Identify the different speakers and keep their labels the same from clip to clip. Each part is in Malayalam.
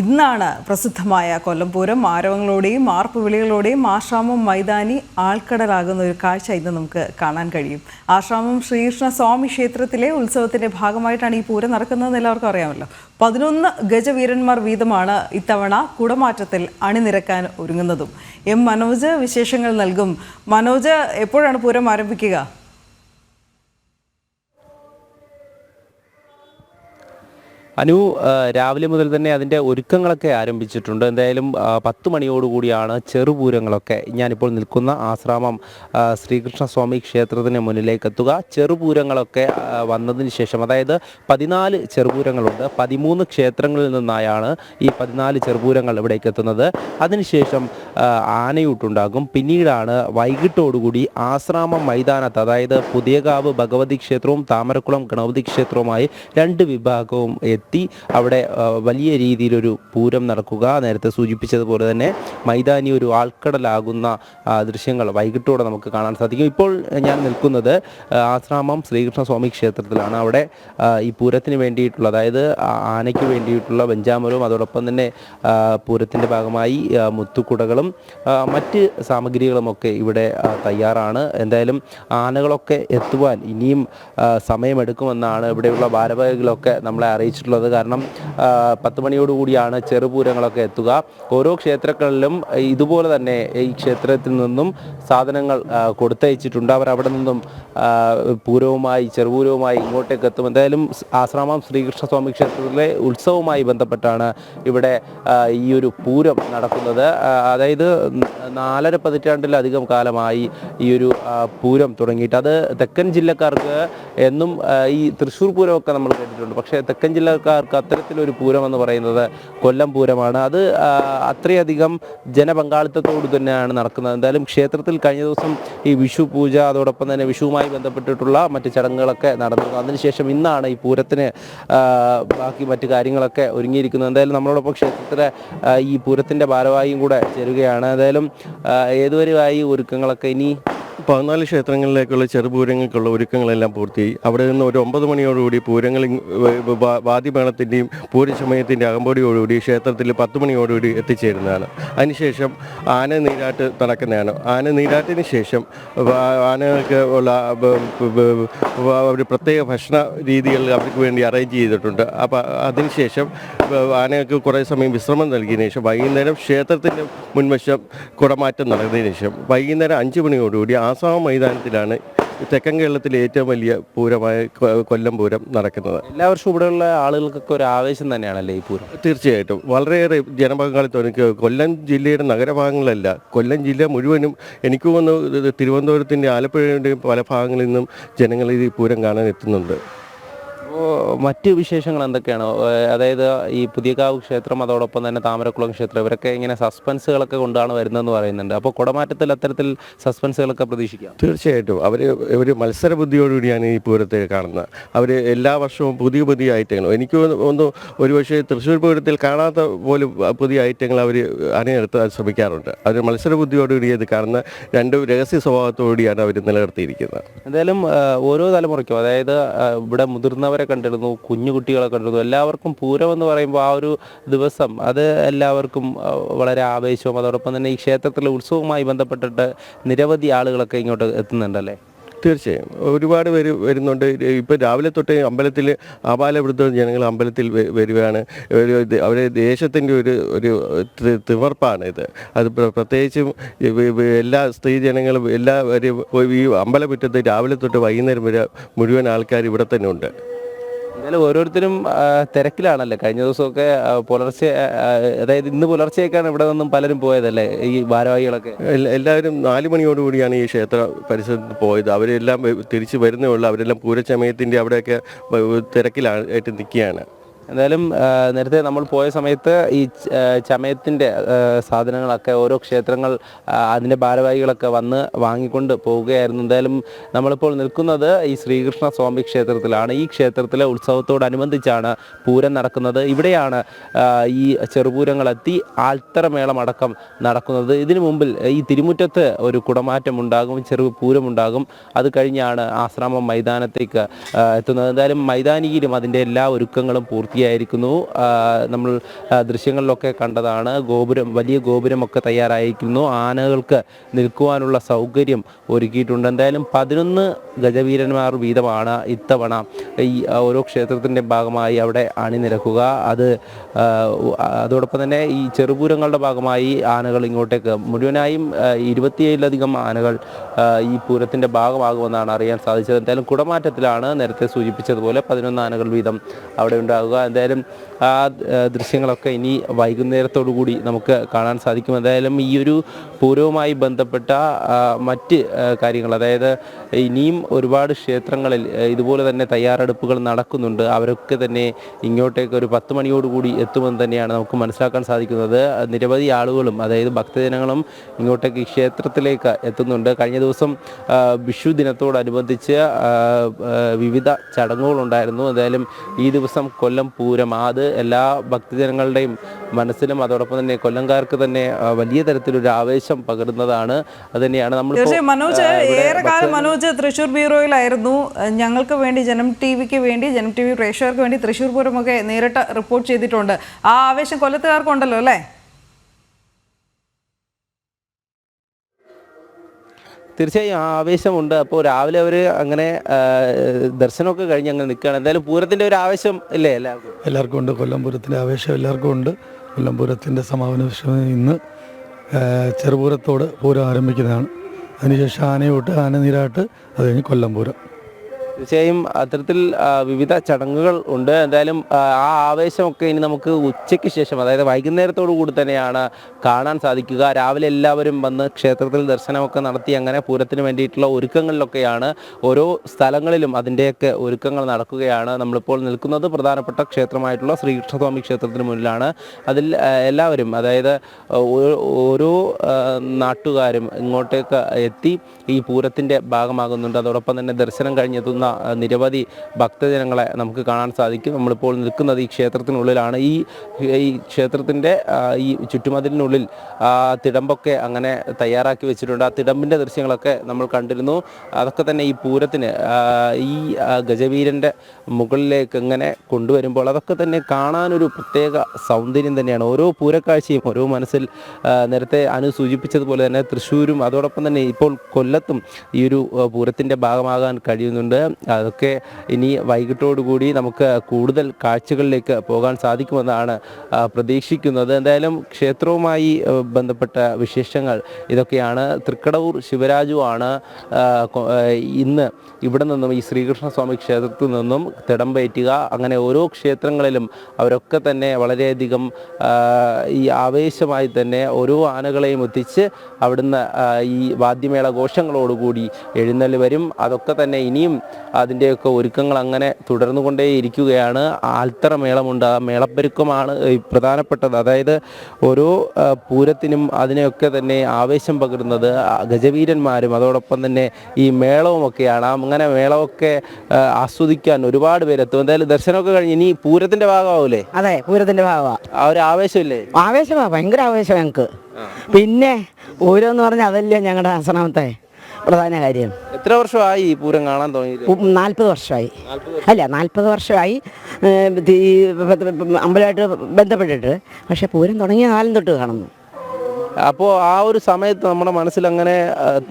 Speaker 1: ഇന്നാണ് പ്രസിദ്ധമായ കൊല്ലംപൂരം. ആരവങ്ങളോടെയും ആർപ്പുവിളികളോടെയും ആശ്രാമം മൈതാനി ആൾക്കടലാകുന്ന ഒരു കാഴ്ച ഇന്ന് നമുക്ക് കാണാൻ കഴിയും. ആശ്രാമം ശ്രീകൃഷ്ണ സ്വാമി ക്ഷേത്രത്തിലെ ഉത്സവത്തിന്റെ ഭാഗമായിട്ടാണ് ഈ പൂരം നടക്കുന്നതെന്ന് എല്ലാവർക്കും അറിയാമല്ലോ. പതിനൊന്ന് ഗജവീരന്മാർ വീതമാണ് ഇത്തവണ കുടമാറ്റത്തിൽ അണിനിരക്കാൻ ഒരുങ്ങുന്നതും. എം മനോജ് വിശേഷങ്ങൾ നൽകും. മനോജ് എപ്പോഴാണ് പൂരം ആരംഭിക്കുക?
Speaker 2: അനു രാവിലെ മുതൽ തന്നെ അതിന്റെ ഒരുക്കങ്ങളൊക്കെ ആരംഭിച്ചിട്ടുണ്ട്. എന്തായാലും പത്ത് മണിയോടുകൂടിയാണ് ചെറുപൂരങ്ങളൊക്കെ ഞാനിപ്പോൾ നിൽക്കുന്ന ആശ്രാമം ശ്രീകൃഷ്ണസ്വാമി ക്ഷേത്രത്തിന് മുന്നിലേക്ക് എത്തുക ചെറുപൂരങ്ങളൊക്കെ വന്നതിന് ശേഷം അതായത് പതിനാല് ചെറുപൂരങ്ങളുണ്ട്. പതിമൂന്ന് ക്ഷേത്രങ്ങളിൽ നിന്നായാണ് ഈ പതിനാല് ചെറുപൂരങ്ങൾ ഇവിടേക്ക് എത്തുന്നത് അതിനുശേഷം ആനയൂട്ടുണ്ടാകും. പിന്നീടാണ് വൈകിട്ടോടുകൂടി ആശ്രാമം മൈതാനത്ത് അതായത് പുതിയകാവ് ഭഗവതി ക്ഷേത്രവും താമരക്കുളം ഗണപതി ക്ഷേത്രവുമായി രണ്ട് വിഭാഗവും എത്തി. അവിടെ വലിയ രീതിയിലൊരു പൂരം നടക്കുക. നേരത്തെ സൂചിപ്പിച്ചതുപോലെ തന്നെ മൈതാനി ഒരു ആൾക്കടലാകുന്ന ദൃശ്യങ്ങൾ വൈകിട്ടോടെ നമുക്ക് കാണാൻ സാധിക്കും. ഇപ്പോൾ ഞാൻ നിൽക്കുന്നത് ആശ്രാമം ശ്രീകൃഷ്ണസ്വാമി ക്ഷേത്രത്തിലാണ്. അവിടെ ഈ പൂരത്തിന് വേണ്ടിയിട്ടുള്ള അതായത് ആനയ്ക്ക് വേണ്ടിയിട്ടുള്ള വെഞ്ചാമരവും അതോടൊപ്പം തന്നെ പൂരത്തിന്റെ ഭാഗമായി മുത്തുക്കുടകളും ആ, മറ്റ് സാമഗ്രികളുമൊക്കെ ഇവിടെ തയ്യാറാണ്. എന്തായാലും ആനകളൊക്കെ എത്തുവാൻ ഇനിയും സമയമെടുക്കുമെന്നാണ് ഇവിടെയുള്ള ഭാരവാഹികളൊക്കെ നമ്മളെ അറിയിച്ചിട്ടുള്ളത്. കാരണം പത്ത് മണിയോടുകൂടിയാണ് ചെറുപൂരങ്ങളൊക്കെ എത്തുക. ഓരോ ക്ഷേത്രങ്ങളിലും ഇതുപോലെ തന്നെ ഈ ക്ഷേത്രത്തിൽ നിന്നും സാധനങ്ങൾ കൊടുത്തയച്ചിട്ടുണ്ട്. അവർ അവിടെ നിന്നും പൂരവുമായി ചെറുപൂരവുമായി ഇങ്ങോട്ടേക്ക് എത്തും. എന്തായാലും ആശ്രാമം ശ്രീകൃഷ്ണസ്വാമി ക്ഷേത്രത്തിലെ ഉത്സവവുമായി ബന്ധപ്പെട്ടാണ് ഇവിടെ ഈ ഒരു പൂരം നടക്കുന്നത്. ആ, അതായത് നാലര പതിറ്റാണ്ടിലധികം കാലമായി ഈ ഒരു പൂരം തുടങ്ങിയിട്ട്. അത് തെക്കൻ ജില്ലക്കാർക്ക് എന്നും ഈ തൃശ്ശൂർ പൂരമൊക്കെ നമ്മൾ കേട്ടിട്ടുണ്ട്. പക്ഷേ തെക്കൻ ജില്ലക്കാർക്ക് അത്തരത്തിലൊരു പൂരം എന്ന് പറയുന്നത് കൊല്ലം പൂരമാണ്. അത് അത്രയധികം ജനപങ്കാളിത്തത്തോട് തന്നെയാണ് നടക്കുന്നത്. എന്തായാലും ക്ഷേത്രത്തിൽ കഴിഞ്ഞ ദിവസം ഈ വിഷു പൂജ അതോടൊപ്പം തന്നെ വിഷുവുമായി ബന്ധപ്പെട്ടിട്ടുള്ള മറ്റ് ചടങ്ങുകളൊക്കെ നടന്നിരുന്നു. അതിനുശേഷം ഇന്നാണ് ഈ പൂരത്തിന് ബാക്കി മറ്റു കാര്യങ്ങളൊക്കെ ഒരുങ്ങിയിരിക്കുന്നത്. എന്തായാലും നമ്മളോടൊപ്പം ക്ഷേത്രത്തിലെ ഈ പൂരത്തിന്റെ ഭാരവാഹിയും കൂടെ ചേരുകയാണ്. എന്തായാലും ഏതുവരെയായി ഒരുക്കങ്ങളൊക്കെ ഇനി
Speaker 3: പതിനാല് ക്ഷേത്രങ്ങളിലേക്കുള്ള ചെറുപൂരങ്ങൾക്കുള്ള ഒരുക്കങ്ങളെല്ലാം പൂർത്തിയായി. അവിടെ നിന്ന് ഒരു ഒമ്പത് മണിയോടുകൂടി പൂരങ്ങൾ വാദ്യമേളത്തിന്റെയും പൂരസമയത്തിന്റെ അകമ്പടിയോടുകൂടി ക്ഷേത്രത്തിൽ പത്ത് മണിയോടുകൂടി എത്തിച്ചേരുന്നതാണ്. അതിനുശേഷം ആന നീരാട്ട് നടക്കുന്നതാണ്. ആന നീരാട്ടിന് ശേഷം ആനകൾക്ക് ഉള്ള ഒരു പ്രത്യേക ഭക്ഷണ രീതികൾ അവർക്ക് വേണ്ടി അറേഞ്ച് ചെയ്തിട്ടുണ്ട്. അപ്പോൾ അതിനുശേഷം ആനകൾക്ക് കുറേ സമയം വിശ്രമം നൽകിയതിനു ശേഷം വൈകുന്നേരം ക്ഷേത്രത്തിന്റെ മുൻവശം കുടമാറ്റം നടന്നതിന് ശേഷം വൈകുന്നേരം അഞ്ച് മണിയോടുകൂടി ആസാം മൈതാനത്തിലാണ് തെക്കൻ കേരളത്തിലെ ഏറ്റവും വലിയ പൂരമായ കൊല്ലം പൂരം നടക്കുന്നത്.
Speaker 2: എല്ലാ വർഷവും ഇവിടെയുള്ള ആളുകൾക്കൊക്കെ ഒരു ആവേശം തന്നെയാണല്ലേ ഈ പൂരം?
Speaker 3: തീർച്ചയായിട്ടും. വളരെയേറെ ജനപങ്കാളിത്തം എനിക്ക് കൊല്ലം ജില്ലയുടെ നഗരഭാഗങ്ങളല്ല കൊല്ലം ജില്ല മുഴുവനും എനിക്ക് തോന്നുന്നു തിരുവനന്തപുരത്തിന്റെ ആലപ്പുഴയുടെയും പല ഭാഗങ്ങളിൽ നിന്നും ജനങ്ങൾ ഈ പൂരം കാണാൻ എത്തുന്നുണ്ട്.
Speaker 2: മറ്റ് വിശേഷങ്ങൾ എന്തൊക്കെയാണ്? അതായത് ഈ പുതിയകാവ് ക്ഷേത്രം അതോടൊപ്പം തന്നെ താമരക്കുളം ക്ഷേത്രം ഇവരൊക്കെ ഇങ്ങനെ സസ്പെൻസുകളൊക്കെ കൊണ്ടാണ് വരുന്നതെന്ന് പറയുന്നുണ്ട്. അപ്പോൾ കുടമാറ്റത്തിൽ അത്തരത്തിൽ സസ്പെൻസുകളൊക്കെ പ്രതീക്ഷിക്കാം.
Speaker 3: തീർച്ചയായിട്ടും. അവർ ഒരു മത്സര ബുദ്ധിയോടുകൂടിയാണ് ഈ പൂരത്തെ കാണുന്നത്. അവർ എല്ലാ വർഷവും പുതിയ പുതിയ ഐറ്റങ്ങൾ. എനിക്ക് ഒന്ന് ഒരുപക്ഷെ തൃശ്ശൂർ പൂരത്തിൽ കാണാത്ത പോലും പുതിയ ഐറ്റങ്ങൾ അവർ അണിനിരത്താൻ ശ്രമിക്കാറുണ്ട്. അവർ മത്സര ബുദ്ധിയോടുകൂടി ഇത് കാണുന്ന രണ്ട് രഹസ്യ സ്വഭാവത്തോടുകൂടിയാണ് അവർ നിലനിർത്തിയിരിക്കുന്നത്.
Speaker 2: എന്തായാലും ഓരോ തലമുറയ്ക്കും അതായത് ഇവിടെ ഇവിടെ മുതിർന്നവരെ കണ്ടിരുന്നു കുഞ്ഞു കുട്ടികളെ കണ്ടിരുന്നു. എല്ലാവർക്കും പൂരം എന്ന് പറയുമ്പോൾ ആ ഒരു ദിവസം അത് എല്ലാവർക്കും വളരെ ആവേശവും അതോടൊപ്പം തന്നെ ഈ ക്ഷേത്രത്തിലെ ഉത്സവവുമായി ബന്ധപ്പെട്ടിട്ട് നിരവധി ആളുകളൊക്കെ ഇങ്ങോട്ട് എത്തുന്നുണ്ടല്ലേ?
Speaker 3: തീർച്ചയായും. ഒരുപാട് പേര് വരുന്നുണ്ട്. ഇപ്പോൾ രാവിലെ തൊട്ട് അമ്പലത്തിൽ അപാലവൃദ്ധ ജനങ്ങൾ അമ്പലത്തിൽ വരികയാണ്. ഒരു അവരെ ദേശത്തിന്റെ ഒരു ഒരു തിമർപ്പാണ് ഇത്. അത് പ്ര- പ്രത്യേകിച്ചും എല്ലാ സ്ത്രീ ജനങ്ങളും എല്ലാവരും ഈ അമ്പലമുറ്റത്ത് രാവിലെ തൊട്ട് വൈകുന്നേരം വരെ മുഴുവൻ ആൾക്കാർ ഇവിടെ തന്നെ ഉണ്ട്.
Speaker 2: എന്തായാലും ഓരോരുത്തരും തിരക്കിലാണല്ലേ? കഴിഞ്ഞ ദിവസമൊക്കെ പുലർച്ചെ അതായത് ഇന്ന് പുലർച്ചെയൊക്കെയാണ് ഇവിടെ നിന്നും പലരും പോയതല്ലേ? ഈ ഭാരവാഹികളൊക്കെ?
Speaker 3: എല്ല- എല്ലാവരും നാല് മണിയോടുകൂടിയാണ് ഈ ക്ഷേത്ര പരിസരത്ത് പോയത്. അവരെല്ലാം തിരിച്ചു വരുന്നേ ഉള്ളൂ. അവരെല്ലാം പൂരച്ചമയത്തിന്റെ അവിടെയൊക്കെ തിരക്കിലായിട്ട് നിൽക്കുകയാണ്.
Speaker 2: എന്തായാലും നേരത്തെ നമ്മൾ പോയ സമയത്ത് ഈ ചമയത്തിന്റെ സാധനങ്ങളൊക്കെ ഓരോ ക്ഷേത്രങ്ങൾ അതിന്റെ ഭാരവാഹികളൊക്കെ വന്ന് വാങ്ങിക്കൊണ്ട് പോവുകയായിരുന്നു. എന്തായാലും നമ്മളിപ്പോൾ നിൽക്കുന്നത് ഈ ശ്രീകൃഷ്ണ സ്വാമി ക്ഷേത്രത്തിലാണ്. ഈ ക്ഷേത്രത്തിലെ ഉത്സവത്തോടനുബന്ധിച്ചാണ് പൂരം നടക്കുന്നത്. ഇവിടെയാണ് ഈ ചെറുപൂരങ്ങളെത്തി ആൽത്തറമേളം അടക്കം നടക്കുന്നത്. ഇതിനു മുമ്പിൽ ഈ തിരുമുറ്റത്ത് ഒരു കുടമാറ്റം ഉണ്ടാകും ചെറു പൂരമുണ്ടാകും അത് കഴിഞ്ഞാണ് ആശ്രാമം മൈതാനത്തേക്ക് എത്തുന്നത്. എന്തായാലും മൈതാനിയിലും അതിന്റെ എല്ലാ ഒരുക്കങ്ങളും പൂർത്തിയായി. ഒരുക്കിയിരിക്കുകയായിരിക്കുന്നു ആ, നമ്മൾ ദൃശ്യങ്ങളിലൊക്കെ കണ്ടതാണ് ഗോപുരം വലിയ ഗോപുരമൊക്കെ തയ്യാറായിരിക്കുന്നു. ആനകൾക്ക് നിൽക്കുവാനുള്ള സൗകര്യം ഒരുക്കിയിട്ടുണ്ട്. എന്തായാലും പതിനൊന്ന് ഗജവീരന്മാർ വീതമാണ് ഇത്തവണ ഈ ഓരോ ക്ഷേത്രത്തിന്റെ ഭാഗമായി അവിടെ അണിനിരക്കുക. അത് അതോടൊപ്പം തന്നെ ഈ ചെറുപൂരങ്ങളുടെ ഭാഗമായി ആനകൾ ഇങ്ങോട്ടേക്ക് മുഴുവനായും ഇരുപത്തിയേഴിലധികം ആനകൾ ഈ പൂരത്തിന്റെ ഭാഗമാകുമെന്നാണ് അറിയാൻ സാധിച്ചത്. എന്തായാലും കുടമാറ്റത്തിലാണ് നേരത്തെ സൂചിപ്പിച്ചതുപോലെ പതിനൊന്ന് ആനകൾ വീതം അവിടെ ഉണ്ടാകുക. എന്തായാലും ആ ദൃശ്യങ്ങളൊക്കെ ഇനി വൈകുന്നേരത്തോടു കൂടി നമുക്ക് കാണാൻ സാധിക്കും. എന്തായാലും ഈ ഒരു പൂരവുമായി ബന്ധപ്പെട്ട മറ്റ് കാര്യങ്ങൾ അതായത് ഇനിയും ഒരുപാട് ക്ഷേത്രങ്ങളിൽ ഇതുപോലെ തന്നെ തയ്യാറെടുപ്പുകൾ നടക്കുന്നുണ്ട്. അവരൊക്കെ തന്നെ ഇങ്ങോട്ടേക്ക് ഒരു പത്ത് മണിയോടുകൂടി എത്തുമെന്ന് തന്നെയാണ് നമുക്ക് മനസ്സിലാക്കാൻ സാധിക്കുന്നത്. നിരവധി ആളുകളും അതായത് ഭക്തജനങ്ങളും ഇങ്ങോട്ടേക്ക് ക്ഷേത്രത്തിലേക്ക് എത്തുന്നുണ്ട്. കഴിഞ്ഞ ദിവസം വിഷു ദിനത്തോടനുബന്ധിച്ച് വിവിധ ചടങ്ങുകളുണ്ടായിരുന്നു. എന്തായാലും ഈ ദിവസം കൊല്ലം പൂരം അത് എല്ലാ ഭക്തജനങ്ങളുടെയും മനസ്സിലും അതോടൊപ്പം തന്നെ കൊല്ലംകാർക്ക് തന്നെ വലിയ തരത്തിലൊരു ആവേശം പകരുന്നതാണ്. അത് തന്നെയാണ്
Speaker 1: നമ്മൾ മനോജ് ഏറെ കാലം മനോജ് തൃശ്ശൂർ ബ്യൂറോയിലായിരുന്നു ഞങ്ങൾക്ക് വേണ്ടി ജനം ടി വിക്ക് വേണ്ടി ജനം ടി വി പ്രേക്ഷകർക്ക് വേണ്ടി തൃശ്ശൂർ പൂരമൊക്കെ നേരിട്ട് റിപ്പോർട്ട് ചെയ്തിട്ടുണ്ട്. ആ ആവേശം കൊല്ലത്തുകാർക്കുണ്ടല്ലോ അല്ലേ?
Speaker 2: തീർച്ചയായും ആവേശമുണ്ട്. അപ്പോൾ രാവിലെ അവർ അങ്ങനെ ദർശനമൊക്കെ കഴിഞ്ഞ് അങ്ങനെ നിൽക്കുകയാണ്. എന്തായാലും പൂരത്തിന്റെ ഒരു ആവേശം ഇല്ലേ എല്ലാവർക്കും?
Speaker 4: എല്ലാവർക്കും ഉണ്ട്. കൊല്ലം പൂരത്തിന്റെ ആവേശം എല്ലാവർക്കും ഉണ്ട്. കൊല്ലം പൂരത്തിന്റെ സമാപന ഇന്ന് ചെറുപൂരത്തോട് പൂരം ആരംഭിക്കുന്നതാണ്. അതിനുശേഷം ആനയോട്ട് ആന നീരാട്ട് അത് കഴിഞ്ഞ് കൊല്ലംപൂരം.
Speaker 2: തീർച്ചയായും അത്തരത്തിൽ വിവിധ ചടങ്ങുകൾ ഉണ്ട്. എന്തായാലും ആ, ആവേശമൊക്കെ ഇനി നമുക്ക് ഉച്ചയ്ക്ക് ശേഷം അതായത് വൈകുന്നേരത്തോടു കൂടി തന്നെയാണ് കാണാൻ സാധിക്കുക. രാവിലെ എല്ലാവരും വന്ന് ക്ഷേത്രത്തിൽ ദർശനമൊക്കെ നടത്തി അങ്ങനെ പൂരത്തിന് വേണ്ടിയിട്ടുള്ള ഒരുക്കങ്ങളിലൊക്കെയാണ് ഓരോ സ്ഥലങ്ങളിലും അതിന്റെയൊക്കെ ഒരുക്കങ്ങൾ നടക്കുകയാണ് നമ്മളിപ്പോൾ നിൽക്കുന്നത്. പ്രധാനപ്പെട്ട ക്ഷേത്രമായിട്ടുള്ള ശ്രീകൃഷ്ണസ്വാമി ക്ഷേത്രത്തിന് മുന്നിലാണ്. അതിൽ എല്ലാവരും അതായത് ഓരോ നാട്ടുകാരും ഇങ്ങോട്ടേക്ക് എത്തി ഈ പൂരത്തിന്റെ ഭാഗമാകുന്നുണ്ട്. അതോടൊപ്പം തന്നെ ദർശനം കഴിഞ്ഞെത്തുന്ന നിരവധി ഭക്തജനങ്ങളെ നമുക്ക് കാണാൻ സാധിക്കും. നമ്മളിപ്പോൾ നിൽക്കുന്നത് ഈ ക്ഷേത്രത്തിനുള്ളിലാണ്. ഈ ഈ ക്ഷേത്രത്തിന്റെ ഈ ചുറ്റുമതിലിനുള്ളിൽ തിടമ്പൊക്കെ അങ്ങനെ തയ്യാറാക്കി വെച്ചിട്ടുണ്ട്. ആ തിടമ്പിന്റെ ദൃശ്യങ്ങളൊക്കെ നമ്മൾ കണ്ടിരുന്നു. അതൊക്കെ തന്നെ ഈ പൂരത്തിന് ഈ ഗജവീരന്റെ മുകളിലേക്ക് ഇങ്ങനെ കൊണ്ടുവരുമ്പോൾ അതൊക്കെ തന്നെ കാണാനൊരു പ്രത്യേക സൗന്ദര്യം തന്നെയാണ്. ഓരോ പൂരക്കാഴ്ചയും ഓരോ മനസ്സിൽ നേരത്തെ അനു സൂചിപ്പിച്ചതുപോലെ തന്നെ തൃശ്ശൂരും അതോടൊപ്പം തന്നെ ഇപ്പോൾ കൊല്ലത്തും ഈ ഒരു പൂരത്തിന്റെ ഭാഗമാകാൻ കഴിയുന്നുണ്ട്. അതൊക്കെ ഇനി വൈകിട്ടോടുകൂടി നമുക്ക് കൂടുതൽ കാഴ്ചകളിലേക്ക് പോകാൻ സാധിക്കുമെന്നാണ് പ്രതീക്ഷിക്കുന്നത്. എന്തായാലും ക്ഷേത്രവുമായി ബന്ധപ്പെട്ട വിശേഷങ്ങൾ ഇതൊക്കെയാണ്. തൃക്കടവൂർ ശിവരാജു ആണ് ആ, ഇന്ന് ഇവിടെ നിന്നും ഈ ശ്രീകൃഷ്ണസ്വാമി ക്ഷേത്രത്തിൽ നിന്നും തിടമ്പേറ്റുക അങ്ങനെ ഓരോ ക്ഷേത്രങ്ങളിലും അവരൊക്കെ തന്നെ വളരെയധികം ഈ ആവേശമായി തന്നെ ഓരോ ആനകളെയും എത്തിച്ച് അവിടുന്ന് ഈ വാദ്യമേള ഘോഷങ്ങളോടുകൂടി എഴുന്നള്ളി വരും. അതൊക്കെ തന്നെ ഇനിയും അതിന്റെയൊക്കെ ഒരുക്കങ്ങൾ അങ്ങനെ തുടർന്നു കൊണ്ടേ ഇരിക്കുകയാണ്. ആൽത്തറ മേളമുണ്ട് ആ മേളപ്പെരുക്കമാണ് പ്രധാനപ്പെട്ടത്. അതായത് ഓരോ പൂരത്തിനും അതിനെയൊക്കെ തന്നെ ആവേശം പകരുന്നത് ഗജവീരന്മാരും അതോടൊപ്പം തന്നെ ഈ മേളവുമൊക്കെയാണ്. ഒക്കെയാണ് അങ്ങനെ മേളമൊക്കെ ആസ്വദിക്കാൻ ഒരുപാട് പേരെത്തും എന്തായാലും ദർശനമൊക്കെ കഴിഞ്ഞ് ഇനി പൂരത്തിന്റെ ഭാഗമാവൂലേ?
Speaker 5: അതെ പൂരത്തിന്റെ ഭാഗമാ.
Speaker 2: ആ ഒരു ആവേശമില്ലേ?
Speaker 5: ആവേശമാ ഭയങ്കര ആവേശം ഞങ്ങൾക്ക് പിന്നെ പൂരം പറഞ്ഞാൽ അതല്ലേ ഞങ്ങളുടെ ആശ്രമത്തെ? പ്രധാന കാര്യം.
Speaker 2: എത്ര വർഷമായി ഈ പൂരം കാണാൻ തുടങ്ങി
Speaker 5: നാൽപ്പത് വർഷമായി. അല്ല നാൽപ്പത് വർഷമായി ഈ അമ്പലമായിട്ട് ബന്ധപ്പെട്ടിട്ട്. പക്ഷെ പൂരം തുടങ്ങിയ കാലം തൊട്ട് കാണുന്നു.
Speaker 2: അപ്പോൾ ആ ഒരു സമയത്ത് നമ്മുടെ മനസ്സിൽ അങ്ങനെ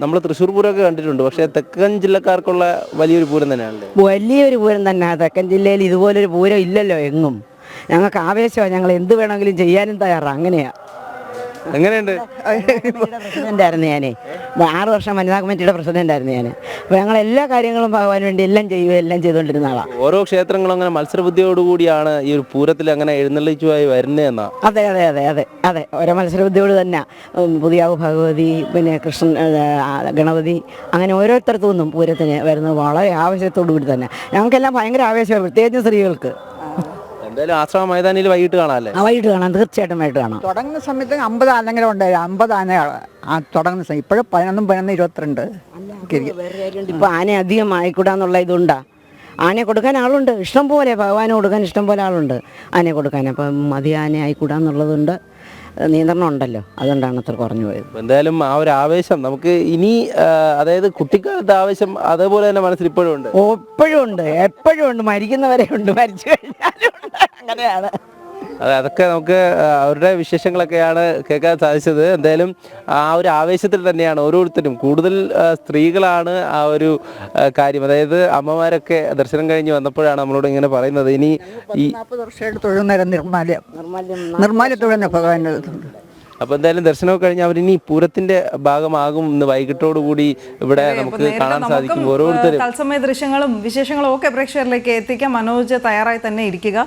Speaker 2: നമ്മൾ തൃശ്ശൂർ പൂരമൊക്കെ കണ്ടിട്ടുണ്ട്. പക്ഷേ തെക്കൻ ജില്ലക്കാർക്കുള്ള വലിയൊരു പൂരം തന്നെയാണ്
Speaker 5: വലിയൊരു പൂരം തന്നെ. തെക്കൻ ജില്ലയിൽ ഇതുപോലൊരു പൂരം ഇല്ലല്ലോ എങ്ങും. ഞങ്ങൾക്ക് ആവേശമാണ്. ഞങ്ങൾ എന്ത് വേണമെങ്കിലും ചെയ്യാനും തയ്യാറാണ്. അങ്ങനെയാ.
Speaker 2: എങ്ങനെയുണ്ട്?
Speaker 5: പ്രസിഡന്റ് ആയിരുന്നു ഞാൻ ആറ് വർഷം വനിതാ കമ്മിറ്റിയുടെ പ്രസിഡന്റ് ആയിരുന്നു ഞാൻ അപ്പോൾ ഞങ്ങൾ എല്ലാ കാര്യങ്ങളും ഭഗവാൻ വേണ്ടി എല്ലാം ചെയ്യുക എല്ലാം ചെയ്തുകൊണ്ടിരുന്ന ആളാണ്
Speaker 2: ഓരോ ക്ഷേത്രങ്ങളും അങ്ങനെ മത്സരബുദ്ധിയോടുകൂടിയാണ് ഈ ഒരു പൂരത്തിൽ അങ്ങനെ എഴുന്നള്ളിച്ചുമായി വരുന്നതെന്നാ
Speaker 5: അതെ അതെ അതെ അതെ അതെ. ഓരോ മത്സരബുദ്ധിയോട് തന്നെ. പുതിയാവ് ഭഗവതി പിന്നെ കൃഷ്ണൻ ഗണപതി അങ്ങനെ ഓരോരുത്തർക്കും ഒന്നും പൂരത്തിന് വരുന്നത് വളരെ ആവേശത്തോടു കൂടി തന്നെ. ഞങ്ങൾക്കെല്ലാം ഭയങ്കര ആവേശമാണ് പ്രത്യേകിച്ച് സ്ത്രീകൾക്ക്.
Speaker 2: എന്തായാലും ആശ്രമ മൈതാനിയിൽ വൈകിട്ട് കാണാല്ലേ
Speaker 5: ആ വൈകിട്ട് കാണാം. തീർച്ചയായിട്ടും വൈകിട്ട് കാണാം.
Speaker 6: തുടങ്ങുന്ന സമയത്ത് അമ്പത് ആനകളും ഉണ്ടായിരുന്നു അമ്പത് ആനകൾ ആ തുടങ്ങുന്ന സമയം. ഇപ്പോഴും പതിനൊന്നും പതിനൊന്ന് ഇരുപത്തിരണ്ട്.
Speaker 5: ഇപ്പൊ ആന അധികം ആയിക്കൂടാന്നുള്ള ഇതുണ്ടാ? ആനയെ കൊടുക്കാൻ ആളുണ്ട്. ഇഷ്ടം പോലെ ഭഗവാന് കൊടുക്കാൻ ഇഷ്ടം പോലെ ആളുണ്ട്. ആനയെ കൊടുക്കാൻ. അപ്പം മതി ആന ആയിക്കൂടാന്നുള്ളതുണ്ട്. നിയന്ത്രണം ഉണ്ടല്ലോ. അതുകൊണ്ടാണ് അത്ര കുറഞ്ഞു പോയത്.
Speaker 2: എന്തായാലും ആ ഒരു ആവേശം നമുക്ക് ഇനി ആ, അതായത് കുട്ടിക്കാലത്തെ ആവേശം അതേപോലെ തന്നെ മനസ്സിൽ ഇപ്പോഴും ഉണ്ട്.
Speaker 5: ഓ, എപ്പോഴും ഉണ്ട്. എപ്പോഴും ഉണ്ട്. മരിക്കുന്നവരെ ഉണ്ട്. മരിച്ചു കഴിഞ്ഞാലും
Speaker 6: അങ്ങനെയാണ്.
Speaker 2: അതെ അതൊക്കെ നമുക്ക് അവരുടെ വിശേഷങ്ങളൊക്കെയാണ് കേൾക്കാൻ സാധിച്ചത്. എന്തായാലും ആ ഒരു ആവേശത്തിൽ തന്നെയാണ് ഓരോരുത്തരും കൂടുതൽ സ്ത്രീകളാണ് ആ ഒരു കാര്യം. അതായത് അമ്മമാരൊക്കെ ദർശനം കഴിഞ്ഞ് വന്നപ്പോഴാണ് നമ്മളോട് ഇങ്ങനെ പറയുന്നത്. ഇനി ഈ
Speaker 6: നാൽപ്പത് വർഷമായിട്ട് തൊഴുന്നേരം നിർമ്മാല്യം
Speaker 5: നിർമ്മാല്യം
Speaker 6: നിർമ്മാല്യം തൊഴുന്ന ഭഗവാന്റെ
Speaker 2: അപ്പൊ എന്തായാലും ദർശനമൊക്കെ കഴിഞ്ഞ് അവരിനി പൂരത്തിന്റെ ഭാഗമാകും ഇന്ന് വൈകിട്ടോടു കൂടി ഇവിടെ നമുക്ക് കാണാൻ സാധിക്കും ഓരോരുത്തരും.
Speaker 1: തത്സമയ ദൃശ്യങ്ങളും വിശേഷങ്ങളും ഒക്കെ പ്രേക്ഷകരിലേക്ക് എത്തിക്കാൻ മനോജ് തയ്യാറായി തന്നെ ഇരിക്കുക.